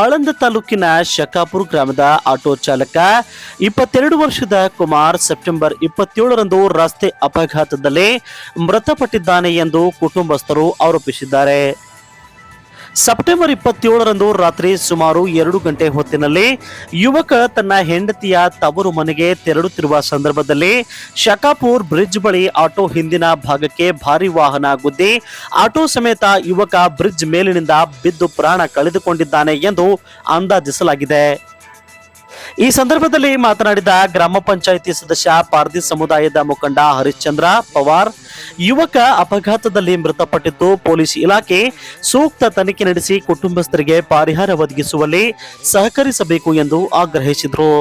ಆಳಂದ ತಾಲೂಕಿನ ಶಕಾಪುರ ಗ್ರಾಮದ ಆಟೋ ಚಾಲಕ, ಇಪ್ಪತ್ತೆರಡು ವರ್ಷದ ಕುಮಾರ್ ಸೆಪ್ಟೆಂಬರ್ ಇಪ್ಪತ್ತೇಳರಂದು ರಸ್ತೆ ಅಪಘಾತದಲ್ಲಿ ಮೃತಪಟ್ಟಿದ್ದಾನೆ ಎಂದು ಕುಟುಂಬಸ್ಥರು ಆರೋಪಿಸಿದ್ದಾರೆ. ಸೆಪ್ಟೆಂಬರ್ ಇಪ್ಪತ್ತೇಳರಂದು ರಾತ್ರಿ ಸುಮಾರು ಎರಡು ಗಂಟೆ ಹೊತ್ತಿನಲ್ಲಿ ಯುವಕ ತನ್ನ ಹೆಂಡತಿಯ ತವರು ಮನೆಗೆ ತೆರಳುತ್ತಿರುವ ಸಂದರ್ಭದಲ್ಲಿ ಶಕಾಪುರ್ ಬ್ರಿಡ್ಜ್ ಬಳಿ ಆಟೋ ಹಿಂದಿನ ಭಾಗಕ್ಕೆ ಭಾರಿ ವಾಹನ ಗುದ್ದಿ ಆಟೋ ಸಮೇತ ಯುವಕ ಬ್ರಿಡ್ಜ್ ಮೇಲಿನಿಂದ ಬಿದ್ದು ಪ್ರಾಣ ಕಳೆದುಕೊಂಡಿದ್ದಾನೆ ಎಂದು ಅಂದಾಜಿಸಲಾಗಿದೆ. ಈ ಸಂದರ್ಭದಲ್ಲಿ ಮಾತನಾಡಿದ ಗ್ರಾಮ ಪಂಚಾಯಿತಿ ಸದಸ್ಯ ಪಾರ್ದಿ ಸಮುದಾಯದ ಮುಖಂಡ ಹರಿಶ್ಚಂದ್ರ ಪವಾರ್, ಯುವಕ ಅಪಘಾತದಲ್ಲಿ ಮೃತಪಟ್ಟಿದ್ದು ಪೊಲೀಸ್ ಇಲಾಖೆ ಸೂಕ್ತ ತನಿಖೆ ನಡೆಸಿ ಕುಟುಂಬಸ್ಥರಿಗೆ ಪರಿಹಾರ ಒದಗಿಸುವಲ್ಲಿ ಸಹಕರಿಸಬೇಕು ಎಂದು ಆಗ್ರಹಿಸಿದರು.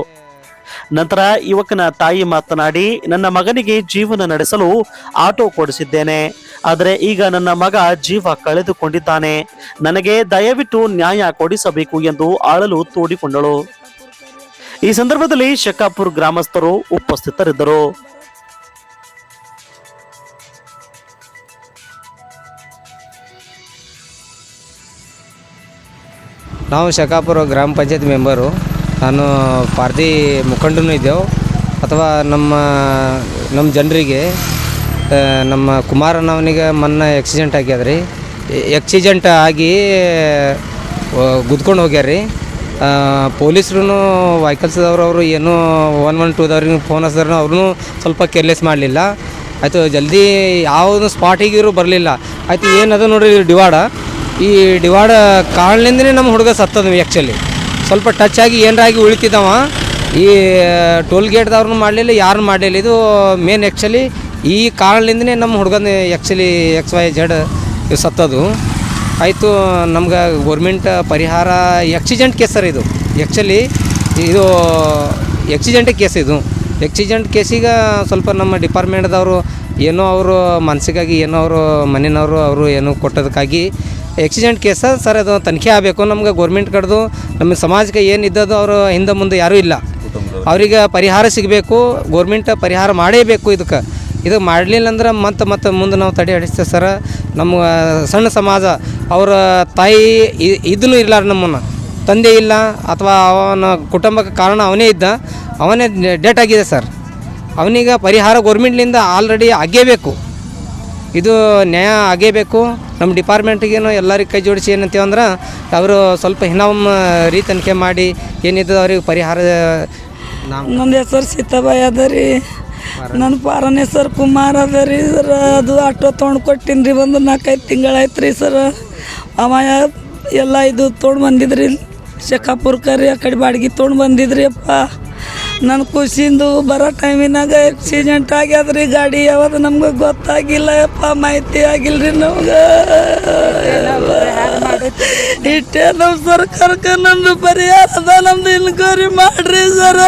ನಂತರ ಯುವಕನ ತಾಯಿ ಮಾತನಾಡಿ, ನನ್ನ ಮಗನಿಗೆ ಜೀವನ ನಡೆಸಲು ಆಟೋ ಕೊಡಿಸಿದ್ದೇನೆ, ಆದರೆ ಈಗ ನನ್ನ ಮಗ ಜೀವ ಕಳೆದುಕೊಂಡಿದ್ದಾನೆ. ನನಗೆ ದಯವಿಟ್ಟು ನ್ಯಾಯ ಕೊಡಿಸಬೇಕು ಎಂದು ಆಳಲು ತೋಡಿಕೊಂಡಳು. ಈ ಸಂದರ್ಭದಲ್ಲಿ ಶಕಾಪುರ್ ಗ್ರಾಮಸ್ಥರು ಉಪಸ್ಥಿತರಿದ್ದರು. ನಾವು ಶಕಾಪುರ ಗ್ರಾಮ ಪಂಚಾಯತ್ ಮೆಂಬರು. ನಾನು ಪಾರ್ಟಿ ಮುಖಂಡನೂ ಇದ್ದೆವು. ಅಥವಾ ನಮ್ಮ ನಮ್ಮ ಜನರಿಗೆ ನಮ್ಮ ಕುಮಾರನವನಿಗೆ ಮೊನ್ನೆ ಆಕ್ಸಿಡೆಂಟ್ ಆಗ್ಯದ್ರಿ. ಆಕ್ಸಿಡೆಂಟ್ ಆಗಿ ಗುದ್ಕೊಂಡು ಹೋಗ್ಯಾರ್ರಿ. ಪೊಲೀಸ್ರು ಅವರು ಏನೂ ಒನ್ ಒನ್ ಟೂದವ್ರಿಗೆ ಫೋನ್ ಹಚ್ಚಿದ್ರು ಅವ್ರೂ ಸ್ವಲ್ಪ ಕೇರ್ಲೆಸ್ ಮಾಡಲಿಲ್ಲ. ಆಯಿತು ಜಲ್ದಿ ಯಾವುದು ಸ್ಪಾಟಿಗೆ ಇವರು ಬರಲಿಲ್ಲ. ಆಯಿತು ಏನದ ಇದು ಡಿವಾಡ. ಈ ಡಿವಾಡ ಕಾರಣದಿಂದನೇ ನಮ್ಮ ಹುಡುಗ ಸತ್ತದ ಆ್ಯಕ್ಚುಲಿ ಸ್ವಲ್ಪ ಟಚ್ ಆಗಿ ಏನರಾಗಿ ಉಳಿತಿದ್ದವ. ಈ, ಟೋಲ್ ಗೇಟ್ದವ್ರನ್ನೂ ಮಾಡಲಿಲ್ಲ ಯಾರು ಮಾಡಲಿಲ್ಲ. ಇದು ಮೇನ್ ಆ್ಯಕ್ಚುಲಿ ಈ ಕಾರಣದಿಂದನೇ ನಮ್ಮ ಹುಡುಗನ ಆ್ಯಕ್ಚುಲಿ ಎಕ್ಸ್ ವೈ ಜೆಡ್ ಸತ್ತದು. ಆಯಿತು, ನಮ್ಗೆ ಗೋರ್ಮೆಂಟ್ ಪರಿಹಾರ ಎಕ್ಸಿಜೆಂಟ್ ಕೇಸ್ ಸರ್ ಇದು. ಆ್ಯಕ್ಚುಲಿ ಇದು ಆಕ್ಸಿಡೆಂಟ್ ಕೇಸ್ ಇದು. ಎಕ್ಸಿಜೆಂಟ್ ಕೇಸಿಗೆ ಸ್ವಲ್ಪ ನಮ್ಮ ಡಿಪಾರ್ಟ್ಮೆಂಟ್ದವರು ಏನೋ ಅವರು ಮನಸ್ಸಿಗಾಗಿ ಏನೋ ಅವರು ಮನೆಯವರು ಅವರು ಏನೋ ಕೊಟ್ಟದಕ್ಕಾಗಿ ಎಕ್ಸಿಡೆಂಟ್ ಕೇಸ ಸರ್ ಅದು ತನಿಖೆ ಆಗಬೇಕು. ನಮ್ಗೆ ಗೋರ್ಮೆಂಟ್ ಕಡ್ದು, ನಮ್ಮ ಸಮಾಜಕ್ಕೆ ಏನು ಇದ್ದದ್ದು ಅವರು ಹಿಂದೆ ಮುಂದೆ ಯಾರೂ ಇಲ್ಲ. ಅವ್ರಿಗೆ ಪರಿಹಾರ ಸಿಗಬೇಕು ಗೋರ್ಮೆಂಟ್ ಪರಿಹಾರ ಮಾಡೇಬೇಕು ಇದಕ್ಕೆ. ಇದು ಮಾಡಲಿಲ್ಲ ಅಂದ್ರೆ ಮತ್ತೆ ಮತ್ತೆ ಮುಂದೆ ನಾವು ತಡೆ ಹಿಡಿಸ್ತೇವೆ ಸರ್. ನಮ್ಮ ಸಣ್ಣ ಸಮಾಜ ಅವರ ತಾಯಿ ಇದನ್ನು ಇರಲಾರ ನಮ್ಮನ್ನು. ತಂದೆ ಇಲ್ಲ ಅಥವಾ ಅವನ ಕುಟುಂಬಕ್ಕೆ ಕಾರಣ ಅವನೇ ಇದ್ದ. ಅವನೇ ಡೆಟ್ ಆಗಿದೆ ಸರ್ ಅವನಿಗೆ ಪರಿಹಾರ ಗೌರ್ಮೆಂಟ್ಲಿಂದ ಆಲ್ರೆಡಿ ಆಗೇಬೇಕು ಇದು ನ್ಯಾಯ ಆಗೇಬೇಕು ನಮ್ಮ ಡಿಪಾರ್ಟ್ಮೆಂಟಿಗೇನು ಎಲ್ಲರಿಗೆ ಕೈ ಜೋಡಿಸಿ ಏನಂತೀವಿ ಅಂದ್ರೆ ಅವರು ಸ್ವಲ್ಪ ಹಿನ್ನವಮ್ಮ ರೀ ತನಿಖೆ ಮಾಡಿ ಏನಿದ್ದು ಅವ್ರಿಗೆ ಪರಿಹಾರ ನಂದು ನನ್ನ ಹೆಸರು ಸೀತಾಬಾಯಿ ಅದ ರೀ. ನನ್ನ ಪಾರನ ಹೆಸರು ಕುಮಾರ್ ಅದ ರೀ ಸರ್ ಅದು ಆಟೋ ತೊಗೊಂಡು ಕೊಟ್ಟಿನಿ ರೀ ಒಂದು ನಾಲ್ಕೈದು ತಿಂಗಳಾಯ್ತು ರೀ ಸರ್ ಅವ ಎಲ್ಲ ಇದು ತೊಗೊಂಡು ಬಂದಿದ್ರಿ. ಶಕಾಪುರ್ಕರಿ ಆ ಕಡೆ ಬಾಡಿಗೆ ತೊಗೊಂಡು ಬಂದಿದ್ರಿ ಅಪ್ಪ ನನ್ನ ಖುಷಿಂದು ಬರೋ ಟೈಮಿನಾಗ ಆಕ್ಸಿಡೆಂಟ್ ಆಗ್ಯಾದ್ರಿ ಗಾಡಿ ಯಾವಾಗ ನಮ್ಗೆ ಗೊತ್ತಾಗಿಲ್ಲ ಅಪ್ಪ ಮಾಹಿತಿ ಆಗಿಲ್ಲ ರೀ ನಮ್ಗೆ. ಇಟ್ಟೇ ನಮ್ಮ ಸರ್ಕಾರಕ್ಕೆ ನಮ್ಮದು ಪರಿಹಾರ ಅದ, ನಮ್ದು ಇನ್ಕ್ವೈರಿ ಮಾಡ್ರಿ ಸರ್.